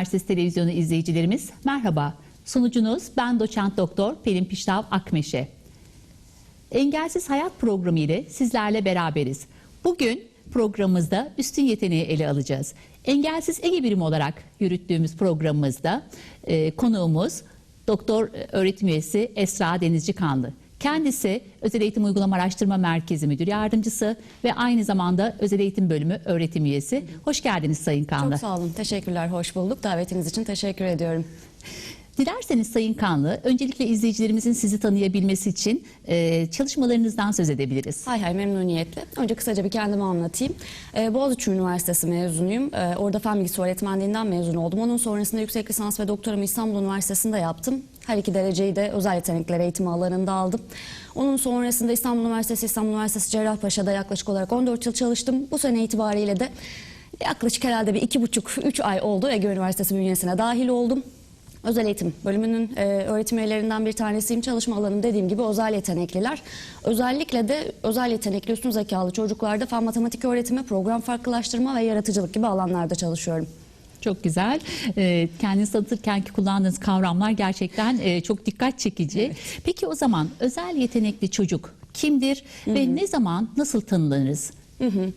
Üniversitesi Televizyonu izleyicilerimiz merhaba. Sunucunuz ben doçent doktor Pelin Piştav Akmeşe. Engelsiz Hayat programı ile sizlerle beraberiz. Bugün programımızda üstün yeteneği ele alacağız. Engelsiz Ege Birimi olarak yürüttüğümüz programımızda e, konuğumuz Doktor öğretim üyesi Esra Denizci Kanlı. Kendisi Özel Eğitim Uygulama Araştırma Merkezi Müdür Yardımcısı ve aynı zamanda Özel Eğitim Bölümü öğretim üyesi. Hoş geldiniz Sayın Kanlı. Çok sağ olun. Teşekkürler. Hoş bulduk. Davetiniz için teşekkür ediyorum. Dilerseniz Sayın Kanlı, öncelikle izleyicilerimizin sizi tanıyabilmesi için e, çalışmalarınızdan söz edebiliriz. Hay hay memnuniyetle. Önce kısaca bir kendimi anlatayım. Ee, Boğaziçi Üniversitesi mezunuyum. Ee, orada fen bilgisi öğretmenliğinden mezun oldum. Onun sonrasında yüksek lisans ve doktoramı İstanbul Üniversitesi'nde yaptım. Her iki dereceyi de özel yetenekler eğitimi alanında aldım. Onun sonrasında İstanbul Üniversitesi, İstanbul Üniversitesi Cerrahpaşa'da yaklaşık olarak 14 yıl çalıştım. Bu sene itibariyle de yaklaşık herhalde bir iki buçuk, üç ay oldu Ege Üniversitesi bünyesine dahil oldum. Özel eğitim bölümünün e, öğretim üyelerinden bir tanesiyim. Çalışma alanım dediğim gibi özel yetenekliler. Özellikle de özel yetenekli üstün zekalı çocuklarda fen matematik öğretimi, program farklılaştırma ve yaratıcılık gibi alanlarda çalışıyorum. Çok güzel. E, kendinizi tanıtırken ki kullandığınız kavramlar gerçekten e, çok dikkat çekici. Peki o zaman özel yetenekli çocuk kimdir ve ne zaman nasıl tanınırız?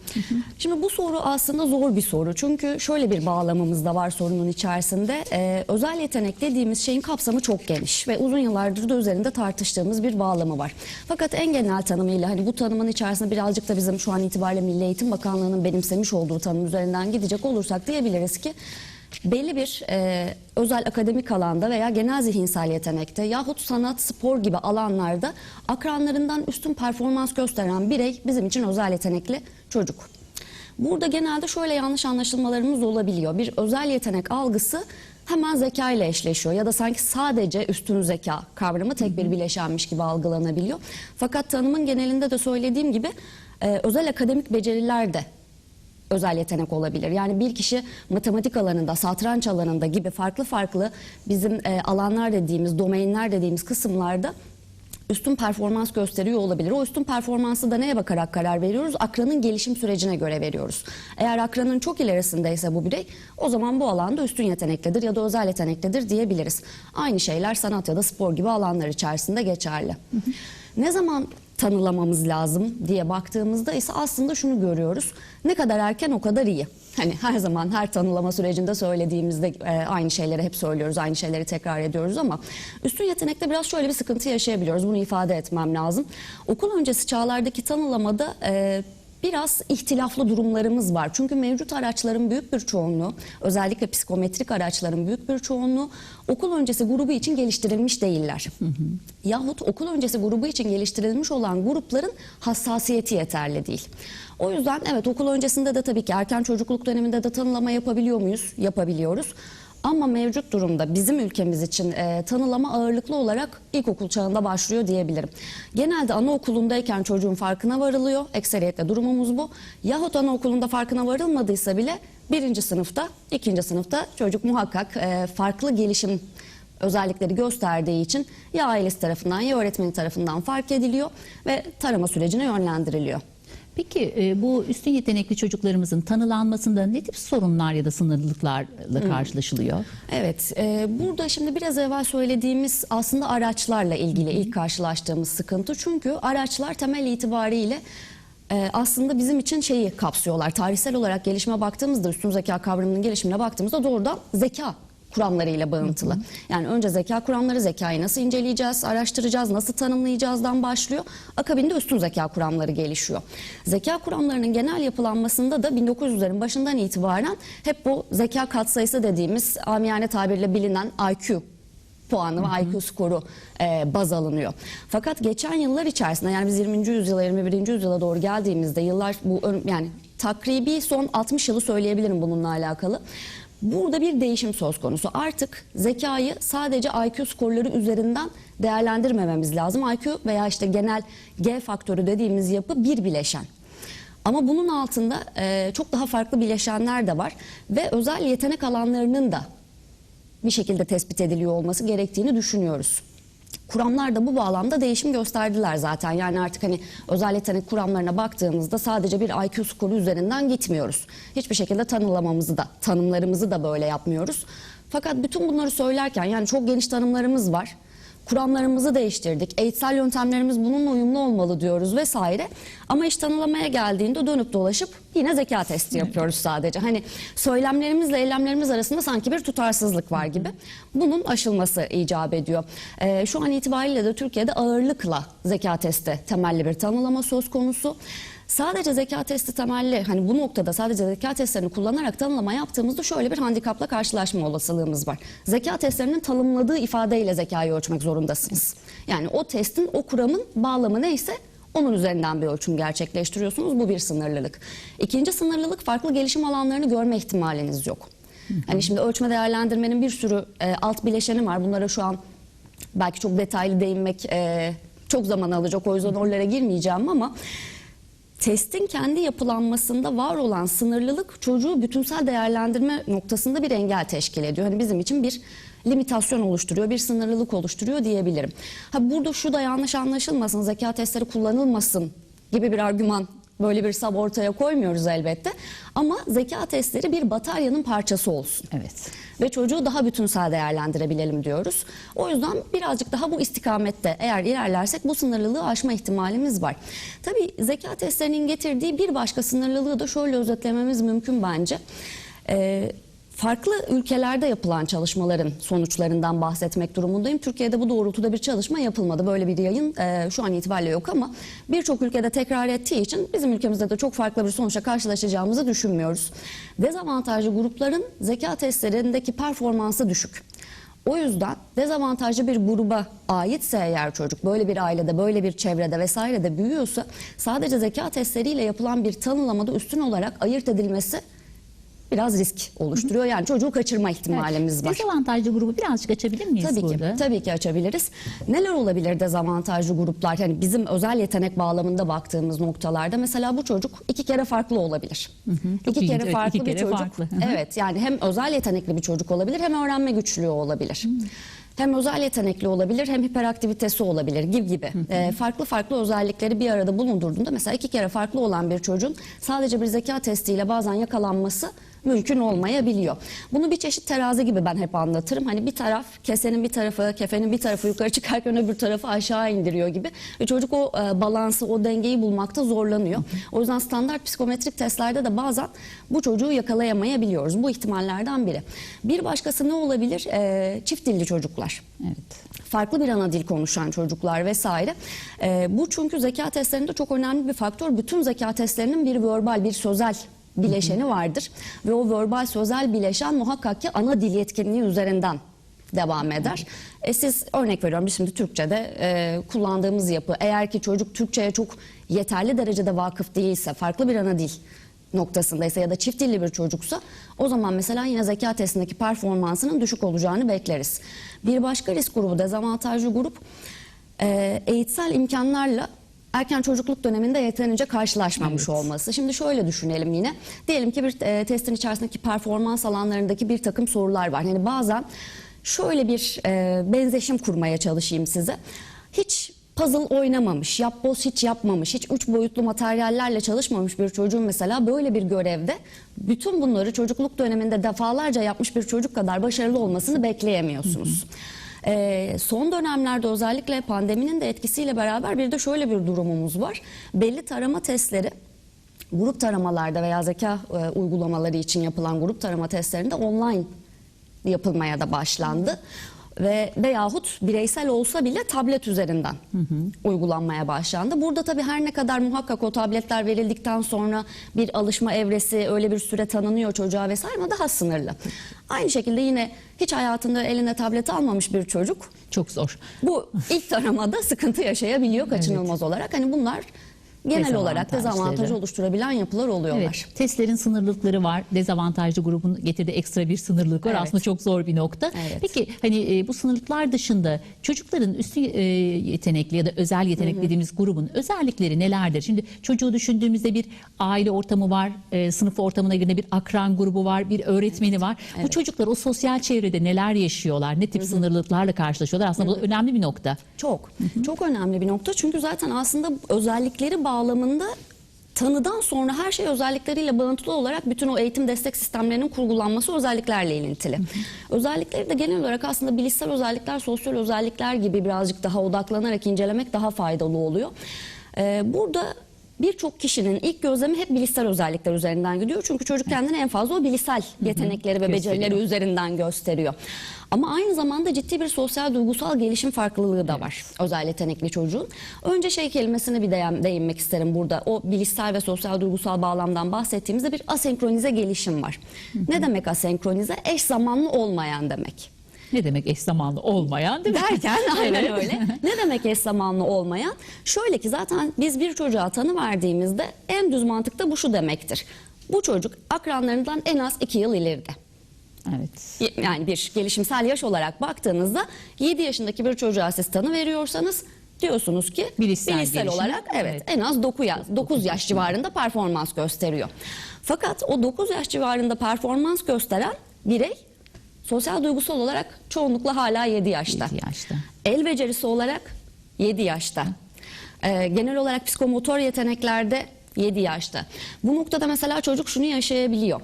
Şimdi bu soru aslında zor bir soru. Çünkü şöyle bir bağlamımız da var sorunun içerisinde. Ee, özel yetenek dediğimiz şeyin kapsamı çok geniş ve uzun yıllardır da üzerinde tartıştığımız bir bağlamı var. Fakat en genel tanımıyla hani bu tanımın içerisinde birazcık da bizim şu an itibariyle Milli Eğitim Bakanlığı'nın benimsemiş olduğu tanım üzerinden gidecek olursak diyebiliriz ki belli bir e, özel akademik alanda veya genel zihinsel yetenekte yahut sanat, spor gibi alanlarda akranlarından üstün performans gösteren birey bizim için özel yetenekli çocuk. Burada genelde şöyle yanlış anlaşılmalarımız olabiliyor. Bir özel yetenek algısı hemen zeka ile eşleşiyor ya da sanki sadece üstün zeka kavramı tek bir bileşenmiş gibi algılanabiliyor. Fakat tanımın genelinde de söylediğim gibi e, özel akademik beceriler de özel yetenek olabilir. Yani bir kişi matematik alanında, satranç alanında gibi farklı farklı bizim e, alanlar dediğimiz, domainler dediğimiz kısımlarda üstün performans gösteriyor olabilir. O üstün performansı da neye bakarak karar veriyoruz? Akranın gelişim sürecine göre veriyoruz. Eğer akranın çok ilerisindeyse bu birey o zaman bu alanda üstün yeteneklidir ya da özel yeteneklidir diyebiliriz. Aynı şeyler sanat ya da spor gibi alanlar içerisinde geçerli. Ne zaman tanılamamız lazım diye baktığımızda ise aslında şunu görüyoruz. Ne kadar erken o kadar iyi. Hani her zaman her tanılama sürecinde söylediğimizde e, aynı şeyleri hep söylüyoruz, aynı şeyleri tekrar ediyoruz ama üstün yetenekte biraz şöyle bir sıkıntı yaşayabiliyoruz. Bunu ifade etmem lazım. Okul öncesi çağlardaki tanılamada e, biraz ihtilaflı durumlarımız var. Çünkü mevcut araçların büyük bir çoğunluğu, özellikle psikometrik araçların büyük bir çoğunluğu okul öncesi grubu için geliştirilmiş değiller. Yahut okul öncesi grubu için geliştirilmiş olan grupların hassasiyeti yeterli değil. O yüzden evet okul öncesinde de tabii ki erken çocukluk döneminde de tanılama yapabiliyor muyuz? Yapabiliyoruz. Ama mevcut durumda bizim ülkemiz için e, tanılama ağırlıklı olarak ilkokul çağında başlıyor diyebilirim. Genelde anaokulundayken çocuğun farkına varılıyor. Ekseriyetle durumumuz bu. Yahut anaokulunda farkına varılmadıysa bile birinci sınıfta, ikinci sınıfta çocuk muhakkak e, farklı gelişim özellikleri gösterdiği için ya ailesi tarafından ya öğretmeni tarafından fark ediliyor ve tarama sürecine yönlendiriliyor. Peki e, bu üstün yetenekli çocuklarımızın tanılanmasında ne tip sorunlar ya da sınırlılıklarla karşılaşılıyor? Evet, e, burada şimdi biraz evvel söylediğimiz aslında araçlarla ilgili ilk karşılaştığımız sıkıntı. Çünkü araçlar temel itibariyle e, aslında bizim için şeyi kapsıyorlar. Tarihsel olarak gelişime baktığımızda, üstün zeka kavramının gelişimine baktığımızda doğrudan zeka kuramlarıyla bağıntılı. Yani önce zeka kuramları, zekayı nasıl inceleyeceğiz, araştıracağız, nasıl tanımlayacağızdan başlıyor. Akabinde üstün zeka kuramları gelişiyor. Zeka kuramlarının genel yapılanmasında da 1900'lerin başından itibaren hep bu zeka katsayısı dediğimiz amiyane tabirle bilinen IQ puanı ve IQ skoru e, baz alınıyor. Fakat geçen yıllar içerisinde yani biz 20. yüzyıla 21. yüzyıla doğru geldiğimizde yıllar bu yani takribi son 60 yılı söyleyebilirim bununla alakalı. Burada bir değişim söz konusu. Artık zekayı sadece IQ skorları üzerinden değerlendirmememiz lazım. IQ veya işte genel G faktörü dediğimiz yapı bir bileşen. Ama bunun altında e, çok daha farklı bileşenler de var ve özel yetenek alanlarının da bir şekilde tespit ediliyor olması gerektiğini düşünüyoruz. Kuramlar da bu bağlamda değişim gösterdiler zaten. Yani artık hani özel yetenek kuramlarına baktığımızda sadece bir IQ skoru üzerinden gitmiyoruz. Hiçbir şekilde tanımlamamızı da, tanımlarımızı da böyle yapmıyoruz. Fakat bütün bunları söylerken yani çok geniş tanımlarımız var. Kuramlarımızı değiştirdik. Eğitsel yöntemlerimiz bununla uyumlu olmalı diyoruz vesaire. Ama iş tanımlamaya geldiğinde dönüp dolaşıp yine zeka testi yapıyoruz sadece. Hani söylemlerimizle eylemlerimiz arasında sanki bir tutarsızlık var gibi. Bunun aşılması icap ediyor. Ee, şu an itibariyle de Türkiye'de ağırlıkla zeka testi temelli bir tanımlama söz konusu. Sadece zeka testi temelli hani bu noktada sadece zeka testlerini kullanarak tanımlama yaptığımızda şöyle bir handikapla karşılaşma olasılığımız var. Zeka testlerinin tanımladığı ifadeyle zekayı ölçmek zorundasınız. Yani o testin o kuramın bağlamı neyse onun üzerinden bir ölçüm gerçekleştiriyorsunuz. Bu bir sınırlılık. İkinci sınırlılık farklı gelişim alanlarını görme ihtimaliniz yok. Hani şimdi ölçme değerlendirmenin bir sürü e, alt bileşeni var. Bunlara şu an belki çok detaylı değinmek e, çok zaman alacak. O yüzden oralara girmeyeceğim ama testin kendi yapılanmasında var olan sınırlılık çocuğu bütünsel değerlendirme noktasında bir engel teşkil ediyor. Hani bizim için bir limitasyon oluşturuyor, bir sınırlılık oluşturuyor diyebilirim. Ha burada şu da yanlış anlaşılmasın, zeka testleri kullanılmasın gibi bir argüman böyle bir sab ortaya koymuyoruz elbette. Ama zeka testleri bir bataryanın parçası olsun Evet. ve çocuğu daha bütünsel değerlendirebilelim diyoruz. O yüzden birazcık daha bu istikamette eğer ilerlersek bu sınırlılığı aşma ihtimalimiz var. Tabii zeka testlerinin getirdiği bir başka sınırlılığı da şöyle özetlememiz mümkün bence. Ee, Farklı ülkelerde yapılan çalışmaların sonuçlarından bahsetmek durumundayım. Türkiye'de bu doğrultuda bir çalışma yapılmadı. Böyle bir yayın e, şu an itibariyle yok ama birçok ülkede tekrar ettiği için bizim ülkemizde de çok farklı bir sonuçla karşılaşacağımızı düşünmüyoruz. Dezavantajlı grupların zeka testlerindeki performansı düşük. O yüzden dezavantajlı bir gruba aitse eğer çocuk böyle bir ailede, böyle bir çevrede vesairede büyüyorsa sadece zeka testleriyle yapılan bir tanılamada üstün olarak ayırt edilmesi biraz risk oluşturuyor. Yani çocuğu kaçırma ihtimalimiz var. Dezavantajlı grubu birazcık açabilir miyiz Tabii burada? ki, tabii ki açabiliriz. Neler olabilir dezavantajlı gruplar? Yani bizim özel yetenek bağlamında baktığımız noktalarda mesela bu çocuk iki kere farklı olabilir. Çok iki ilginç, kere evet, farklı iki bir kere çocuk. farklı. Hı hı. Evet, yani hem özel yetenekli bir çocuk olabilir hem öğrenme güçlüğü olabilir. Hem özel yetenekli olabilir hem hiperaktivitesi olabilir gibi gibi. Ee, farklı farklı özellikleri bir arada bulundurduğunda mesela iki kere farklı olan bir çocuğun sadece bir zeka testiyle bazen yakalanması mümkün olmayabiliyor. Bunu bir çeşit terazi gibi ben hep anlatırım. Hani bir taraf kesenin bir tarafı, kefenin bir tarafı yukarı çıkarken öbür tarafı aşağı indiriyor gibi. Ve çocuk o e, balansı, o dengeyi bulmakta zorlanıyor. O yüzden standart psikometrik testlerde de bazen bu çocuğu yakalayamayabiliyoruz. Bu ihtimallerden biri. Bir başkası ne olabilir? E, çift dilli çocuklar Evet. farklı bir ana dil konuşan çocuklar vesaire. Ee, bu çünkü zeka testlerinde çok önemli bir faktör. Bütün zeka testlerinin bir verbal, bir sözel bileşeni vardır. Ve o verbal sözel bileşen muhakkak ki ana dil yetkinliği üzerinden devam eder. E siz örnek veriyorum şimdi Türkçe'de e, kullandığımız yapı eğer ki çocuk Türkçe'ye çok yeterli derecede vakıf değilse farklı bir ana dil noktasındaysa ya da çift dilli bir çocuksa o zaman mesela yine zeka testindeki performansının düşük olacağını bekleriz. Bir başka risk grubu dezavantajlı grup e, eğitsel imkanlarla erken çocukluk döneminde yeterince karşılaşmamış olması. Şimdi şöyle düşünelim yine. Diyelim ki bir e, testin içerisindeki performans alanlarındaki bir takım sorular var. Yani bazen şöyle bir e, benzeşim kurmaya çalışayım size. Hiç puzzle oynamamış, yapboz hiç yapmamış, hiç üç boyutlu materyallerle çalışmamış bir çocuğun mesela böyle bir görevde bütün bunları çocukluk döneminde defalarca yapmış bir çocuk kadar başarılı olmasını bekleyemiyorsunuz. Ee, son dönemlerde özellikle pandeminin de etkisiyle beraber bir de şöyle bir durumumuz var. Belli tarama testleri grup taramalarda veya zeka e, uygulamaları için yapılan grup tarama testlerinde online yapılmaya da başlandı. Ve veyahut bireysel olsa bile tablet üzerinden uygulanmaya başlandı. Burada tabii her ne kadar muhakkak o tabletler verildikten sonra bir alışma evresi öyle bir süre tanınıyor çocuğa vesaire ama daha sınırlı. Aynı şekilde yine hiç hayatında eline tablet almamış bir çocuk Çok zor. bu ilk taramada sıkıntı yaşayabiliyor kaçınılmaz olarak. Hani bunlar genel olarak dezavantaj oluşturabilen yapılar oluyorlar. Evet, testlerin sınırlılıkları var. Dezavantajlı grubun getirdiği ekstra bir sınırlılık var. Evet. Aslında çok zor bir nokta. Evet. Peki hani e, bu sınırlıklar dışında çocukların üstün e, yetenekli ya da özel yetenek dediğimiz grubun özellikleri nelerdir? Şimdi çocuğu düşündüğümüzde bir aile ortamı var, e, sınıf ortamına girdiğinde bir akran grubu var, bir öğretmeni var. Bu çocuklar o sosyal çevrede neler yaşıyorlar? Ne tip sınırlıklarla karşılaşıyorlar? Aslında bu önemli bir nokta. Çok. Çok önemli bir nokta. Çünkü zaten aslında özellikleri bağlamında tanıdan sonra her şey özellikleriyle bağıntılı olarak bütün o eğitim destek sistemlerinin kurgulanması özelliklerle ilintili. Özellikleri de genel olarak aslında bilişsel özellikler, sosyal özellikler gibi birazcık daha odaklanarak incelemek daha faydalı oluyor. Ee, burada birçok kişinin ilk gözlemi hep bilişsel özellikler üzerinden gidiyor. Çünkü çocuk kendini en fazla o bilişsel yetenekleri ve becerileri Gösteriyor. üzerinden gösteriyor. Ama aynı zamanda ciddi bir sosyal duygusal gelişim farklılığı da var özel yetenekli çocuğun. Önce şey kelimesine bir değin- değinmek isterim burada. O bilişsel ve sosyal duygusal bağlamdan bahsettiğimizde bir asenkronize gelişim var. Ne demek asenkronize? Eş zamanlı olmayan demek. Ne demek eş zamanlı olmayan değil mi? Derken aynen öyle. Ne demek eş zamanlı olmayan? Şöyle ki zaten biz bir çocuğa tanı verdiğimizde en düz mantıkta bu şu demektir. Bu çocuk akranlarından en az iki yıl ileride. Evet. yani bir gelişimsel yaş olarak baktığınızda 7 yaşındaki bir çocuğa siz tanı veriyorsanız diyorsunuz ki Bilişsel gelişim. olarak evet, Evet. en az 9 yaş, 9 yaş civarında performans gösteriyor. Fakat o 9 yaş civarında performans gösteren birey sosyal duygusal olarak çoğunlukla hala 7 yaşta. Yedi yaşta. El becerisi olarak 7 yaşta. Ee, genel olarak psikomotor yeteneklerde 7 yaşta. Bu noktada mesela çocuk şunu yaşayabiliyor.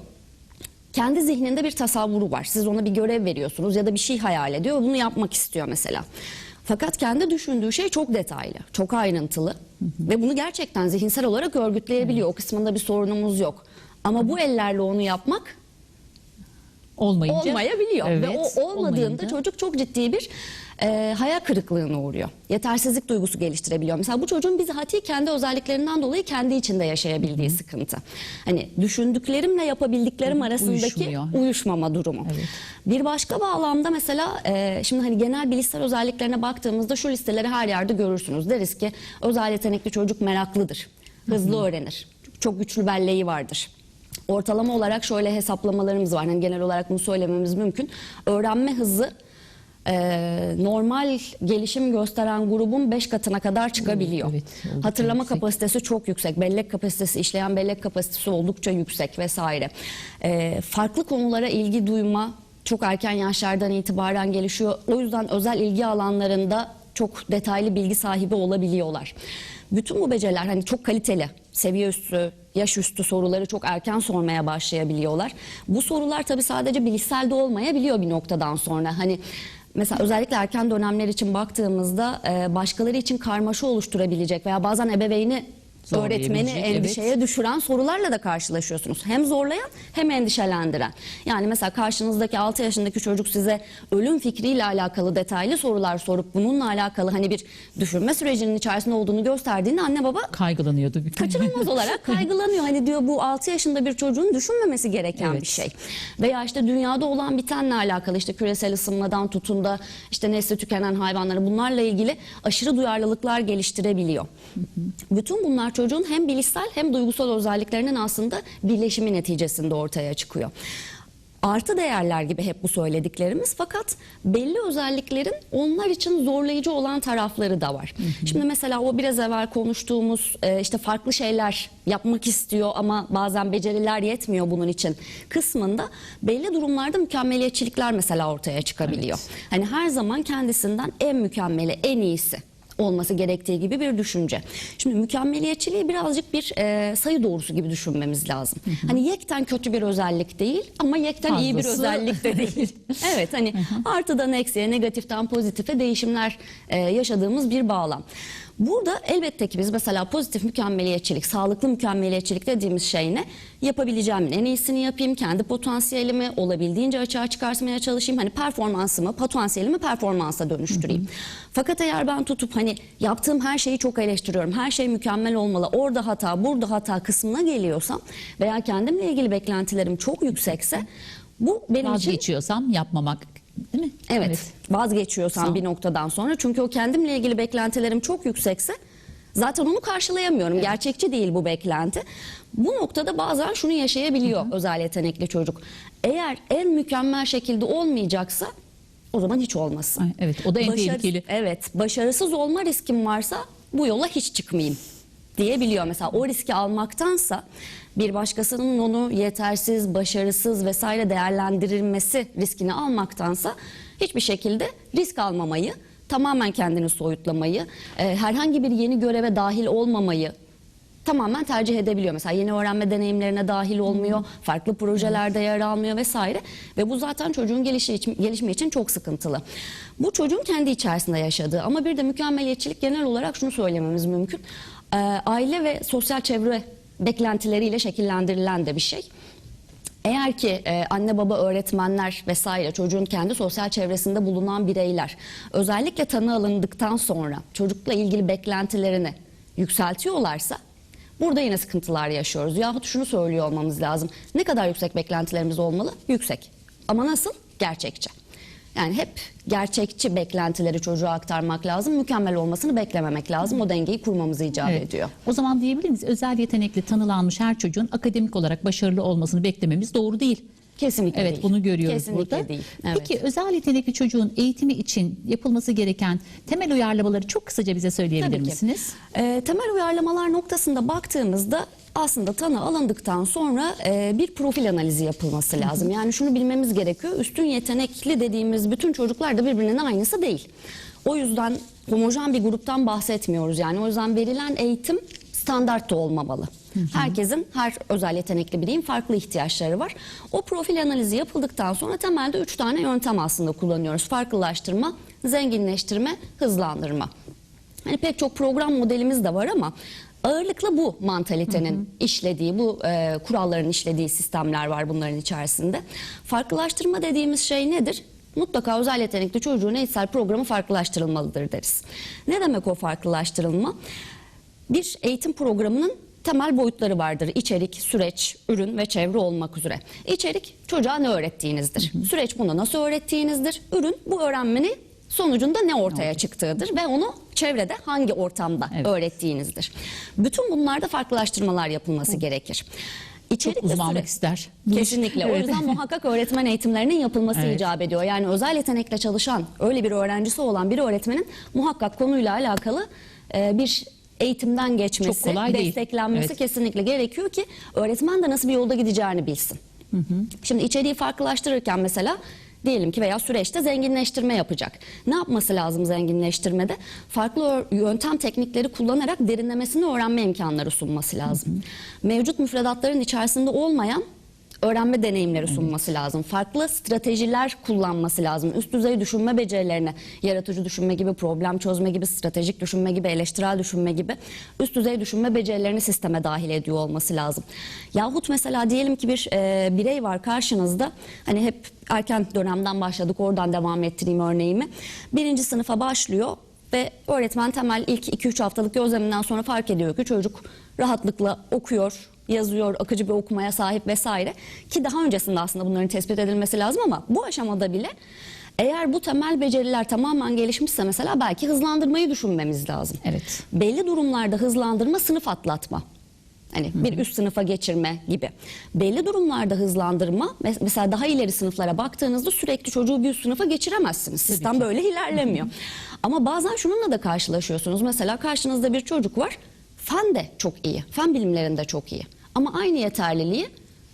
Kendi zihninde bir tasavvuru var. Siz ona bir görev veriyorsunuz ya da bir şey hayal ediyor ve bunu yapmak istiyor mesela. Fakat kendi düşündüğü şey çok detaylı, çok ayrıntılı ve bunu gerçekten zihinsel olarak örgütleyebiliyor. O kısmında bir sorunumuz yok. Ama bu ellerle onu yapmak Olmayınca. olmayabiliyor. Ve Evet, o olmadığında olmayınca. çocuk çok ciddi bir e, hayal kırıklığına uğruyor. Yetersizlik duygusu geliştirebiliyor. Mesela bu çocuğun bizatihi kendi özelliklerinden dolayı kendi içinde yaşayabildiği sıkıntı. Hani düşündüklerimle yapabildiklerim arasındaki Uyuşmuyor. uyuşmama durumu. Evet. Bir başka bağlamda mesela e, şimdi hani genel bilişsel özelliklerine baktığımızda şu listeleri her yerde görürsünüz. Deriz ki özel yetenekli çocuk meraklıdır, hızlı öğrenir, çok güçlü belleği vardır. Ortalama olarak şöyle hesaplamalarımız var. Hani genel olarak bunu söylememiz mümkün. Öğrenme hızı e, normal gelişim gösteren grubun 5 katına kadar çıkabiliyor. evet, oldukça Hatırlama yüksek. kapasitesi çok yüksek. Bellek kapasitesi, işleyen bellek kapasitesi oldukça yüksek vesaire. E, farklı konulara ilgi duyma çok erken yaşlardan itibaren gelişiyor. O yüzden özel ilgi alanlarında çok detaylı bilgi sahibi olabiliyorlar. Bütün bu beceriler hani çok kaliteli, seviye üstü, yaş üstü soruları çok erken sormaya başlayabiliyorlar. Bu sorular tabii sadece bilişsel de olmayabiliyor bir noktadan sonra. Hani Mesela özellikle erken dönemler için baktığımızda e, başkaları için karmaşa oluşturabilecek veya bazen ebeveyni öğretmeni Zorlayabilecek, evet. endişeye düşüren sorularla da karşılaşıyorsunuz. Hem zorlayan hem endişelendiren. Yani mesela karşınızdaki 6 yaşındaki çocuk size ölüm fikriyle alakalı detaylı sorular sorup bununla alakalı hani bir düşünme sürecinin içerisinde olduğunu gösterdiğinde anne baba Kaygılanıyordu. bir kaçınılmaz olarak kaygılanıyor. Hani diyor bu 6 yaşında bir çocuğun düşünmemesi gereken Evet. bir şey. Veya işte dünyada olan bitenle alakalı işte küresel ısınmadan tutun da işte nesli tükenen hayvanları bunlarla ilgili aşırı duyarlılıklar geliştirebiliyor. Bütün bunlar çocuğun hem bilişsel hem duygusal özelliklerinin aslında birleşimi neticesinde ortaya çıkıyor. Artı değerler gibi hep bu söylediklerimiz fakat belli özelliklerin onlar için zorlayıcı olan tarafları da var. Şimdi mesela o biraz evvel konuştuğumuz e, işte farklı şeyler yapmak istiyor ama bazen beceriler yetmiyor bunun için kısmında belli durumlarda mükemmeliyetçilikler mesela ortaya çıkabiliyor. Hani her zaman kendisinden en mükemmeli, en iyisi olması gerektiği gibi bir düşünce. Şimdi mükemmeliyetçiliği birazcık bir e, sayı doğrusu gibi düşünmemiz lazım. Hani yekten kötü bir özellik değil ama yekten iyi bir Fazlası- özellik de değil. evet hani artıdan eksiye, negatiften pozitife değişimler e, yaşadığımız bir bağlam. Burada elbette ki biz mesela pozitif mükemmeliyetçilik, sağlıklı mükemmeliyetçilik dediğimiz şey ne? Yapabileceğimin en iyisini yapayım, kendi potansiyelimi olabildiğince açığa çıkartmaya çalışayım. Hani performansımı, potansiyelimi performansa dönüştüreyim. Fakat eğer ben tutup hani yaptığım her şeyi çok eleştiriyorum, her şey mükemmel olmalı, orada hata, burada hata kısmına geliyorsam veya kendimle ilgili beklentilerim çok yüksekse bu benim için Vazgeçiyorsam yapmamak değil mi? Evet. Vazgeçiyorsam Sam- bir noktadan sonra çünkü o kendimle ilgili beklentilerim çok yüksekse Zaten onu karşılayamıyorum. Gerçekçi değil bu beklenti. Bu noktada bazen şunu yaşayabiliyor özel yetenekli çocuk. Eğer en mükemmel şekilde olmayacaksa o zaman hiç olmasın. Ay, evet, o da en tehlikeli. Evet, başarısız olma riskim varsa bu yola hiç çıkmayayım diyebiliyor. Mesela o riski almaktansa bir başkasının onu yetersiz, başarısız vesaire değerlendirilmesi riskini almaktansa hiçbir şekilde risk almamayı, tamamen kendini soyutlamayı, e, herhangi bir yeni göreve dahil olmamayı tamamen tercih edebiliyor. Mesela yeni öğrenme deneyimlerine dahil olmuyor, farklı projelerde yer almıyor vesaire ve bu zaten çocuğun gelişi için, gelişimi için çok sıkıntılı. Bu çocuğun kendi içerisinde yaşadığı ama bir de mükemmeliyetçilik genel olarak şunu söylememiz mümkün. Ee, aile ve sosyal çevre beklentileriyle şekillendirilen de bir şey. Eğer ki e, anne baba öğretmenler vesaire çocuğun kendi sosyal çevresinde bulunan bireyler özellikle tanı alındıktan sonra çocukla ilgili beklentilerini yükseltiyorlarsa burada yine sıkıntılar yaşıyoruz. Yahut şunu söylüyor olmamız lazım. Ne kadar yüksek beklentilerimiz olmalı? Yüksek. Ama nasıl? Gerçekçi. Yani hep gerçekçi beklentileri çocuğa aktarmak lazım. Mükemmel olmasını beklememek lazım. O dengeyi kurmamızı icap Evet. ediyor. O zaman diyebilir miyiz özel yetenekli tanılanmış her çocuğun akademik olarak başarılı olmasını beklememiz doğru değil. Kesinlikle Evet değil. bunu görüyoruz Kesinlikle burada. değil. Evet. Peki özel yetenekli çocuğun eğitimi için yapılması gereken temel uyarlamaları çok kısaca bize söyleyebilir Tabii ki. misiniz? Ee, temel uyarlamalar noktasında baktığımızda aslında tanı alındıktan sonra e, bir profil analizi yapılması lazım. Yani şunu bilmemiz gerekiyor. Üstün yetenekli dediğimiz bütün çocuklar da birbirinin aynısı değil. O yüzden homojen bir gruptan bahsetmiyoruz. Yani o yüzden verilen eğitim standart da olmamalı. Herkesin, her özel yetenekli bireyin farklı ihtiyaçları var. O profil analizi yapıldıktan sonra temelde üç tane yöntem aslında kullanıyoruz. Farklılaştırma, zenginleştirme, hızlandırma. Hani pek çok program modelimiz de var ama ağırlıkla bu mantalitenin işlediği, bu e, kuralların işlediği sistemler var bunların içerisinde. Farklılaştırma dediğimiz şey nedir? Mutlaka özel yetenekli çocuğun eğitsel programı farklılaştırılmalıdır deriz. Ne demek o farklılaştırılma? Bir eğitim programının temel boyutları vardır. İçerik, süreç, ürün ve çevre olmak üzere. İçerik çocuğa ne öğrettiğinizdir. Süreç bunu nasıl öğrettiğinizdir. Ürün bu öğrenmenin sonucunda ne ortaya çıktığıdır ve onu çevrede hangi ortamda Evet. öğrettiğinizdir. Bütün bunlarda farklılaştırmalar yapılması gerekir. İçerik Çok uzmanlık süre- ister. Kesinlikle. O yüzden muhakkak öğretmen eğitimlerinin yapılması Evet. icap ediyor. Yani özel yetenekle çalışan, öyle bir öğrencisi olan bir öğretmenin muhakkak konuyla alakalı e, bir eğitimden geçmesi, Çok kolay değil. desteklenmesi Evet. kesinlikle gerekiyor ki öğretmen de nasıl bir yolda gideceğini bilsin. Şimdi içeriği farklılaştırırken mesela diyelim ki veya süreçte zenginleştirme yapacak. Ne yapması lazım zenginleştirmede? Farklı yöntem teknikleri kullanarak derinlemesine öğrenme imkanları sunması lazım. Mevcut müfredatların içerisinde olmayan öğrenme deneyimleri sunması lazım. Farklı stratejiler kullanması lazım. Üst düzey düşünme becerilerine, yaratıcı düşünme gibi, problem çözme gibi, stratejik düşünme gibi, eleştirel düşünme gibi üst düzey düşünme becerilerini sisteme dahil ediyor olması lazım. Yahut mesela diyelim ki bir e, birey var karşınızda. Hani hep erken dönemden başladık oradan devam ettireyim örneğimi. Birinci sınıfa başlıyor ve öğretmen temel ilk 2-3 haftalık gözleminden sonra fark ediyor ki çocuk rahatlıkla okuyor, yazıyor, akıcı bir okumaya sahip vesaire. Ki daha öncesinde aslında bunların tespit edilmesi lazım ama bu aşamada bile eğer bu temel beceriler tamamen gelişmişse mesela belki hızlandırmayı düşünmemiz lazım. Evet. Belli durumlarda hızlandırma sınıf atlatma. Hani bir üst sınıfa geçirme gibi. Belli durumlarda hızlandırma mes- mesela daha ileri sınıflara baktığınızda sürekli çocuğu bir üst sınıfa geçiremezsiniz. Sistem böyle ilerlemiyor. Ama bazen şununla da karşılaşıyorsunuz. Mesela karşınızda bir çocuk var. Fen de çok iyi. Fen bilimlerinde çok iyi. Ama aynı yeterliliği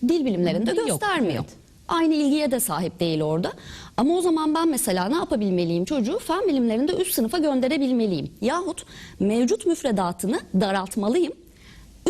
dil bilimlerinde Yok, göstermiyor. evet. Aynı ilgiye de sahip değil orada. Ama o zaman ben mesela ne yapabilmeliyim çocuğu? Fen bilimlerinde üst sınıfa gönderebilmeliyim. Yahut mevcut müfredatını daraltmalıyım.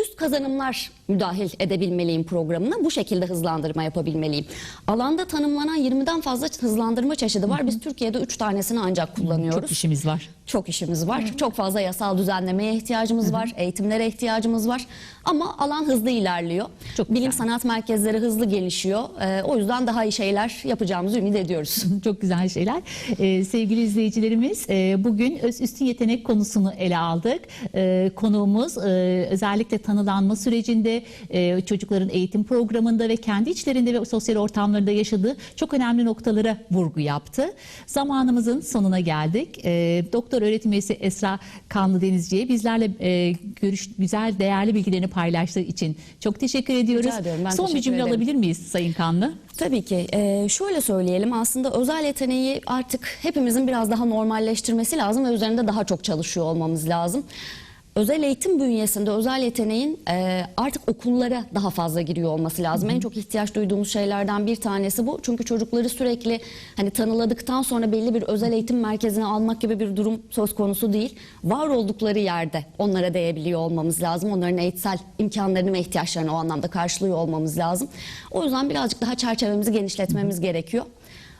Üst kazanımlar müdahil edebilmeliyim programına. Bu şekilde hızlandırma yapabilmeliyim. Alanda tanımlanan 20'den fazla hızlandırma çeşidi var. Biz Türkiye'de 3 tanesini ancak kullanıyoruz. Çok işimiz var. Çok işimiz var. Çok fazla yasal düzenlemeye ihtiyacımız var. Eğitimlere ihtiyacımız var. Ama alan hızlı ilerliyor. Çok Bilim güzel. sanat merkezleri hızlı gelişiyor. Ee, o yüzden daha iyi şeyler yapacağımızı ümit ediyoruz. Çok güzel şeyler. Ee, sevgili izleyicilerimiz e, bugün öz üstün yetenek konusunu ele aldık. Ee, konuğumuz e, özellikle tanılanma sürecinde e, çocukların eğitim programında ve kendi içlerinde ve sosyal ortamlarında yaşadığı çok önemli noktalara vurgu yaptı. Zamanımızın sonuna geldik. Ee, Doktor doktor öğretim üyesi Esra Kanlı Denizci'ye bizlerle e, görüş güzel değerli bilgilerini paylaştığı için çok teşekkür ediyoruz. Ediyorum, Son bir cümle ederim. alabilir miyiz Sayın Kanlı? Tabii ki. Ee, şöyle söyleyelim aslında özel yeteneği artık hepimizin biraz daha normalleştirmesi lazım ve üzerinde daha çok çalışıyor olmamız lazım. Özel eğitim bünyesinde özel yeteneğin e, artık okullara daha fazla giriyor olması lazım. En çok ihtiyaç duyduğumuz şeylerden bir tanesi bu. Çünkü çocukları sürekli hani tanıladıktan sonra belli bir özel eğitim merkezine almak gibi bir durum söz konusu değil. Var oldukları yerde onlara değebiliyor olmamız lazım. Onların eğitsel imkanlarını ve ihtiyaçlarını o anlamda karşılıyor olmamız lazım. O yüzden birazcık daha çerçevemizi genişletmemiz gerekiyor.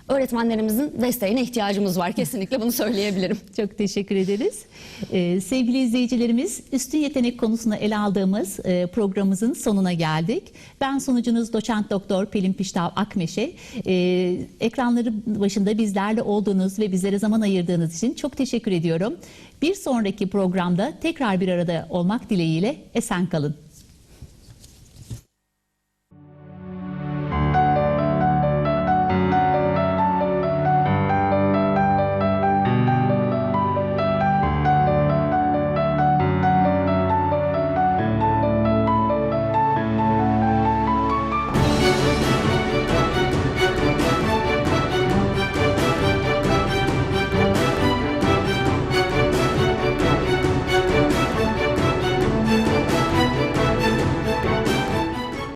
Öğretmenlerimizin desteğine ihtiyacımız var kesinlikle bunu söyleyebilirim. Çok teşekkür ederiz. Ee, sevgili izleyicilerimiz, üstün yetenek konusunu ele aldığımız e, programımızın sonuna geldik. Ben sunucunuz doçent doktor Pelin Piştav Akmeşe. Ee, ekranları başında bizlerle olduğunuz ve bizlere zaman ayırdığınız için çok teşekkür ediyorum. Bir sonraki programda tekrar bir arada olmak dileğiyle esen kalın.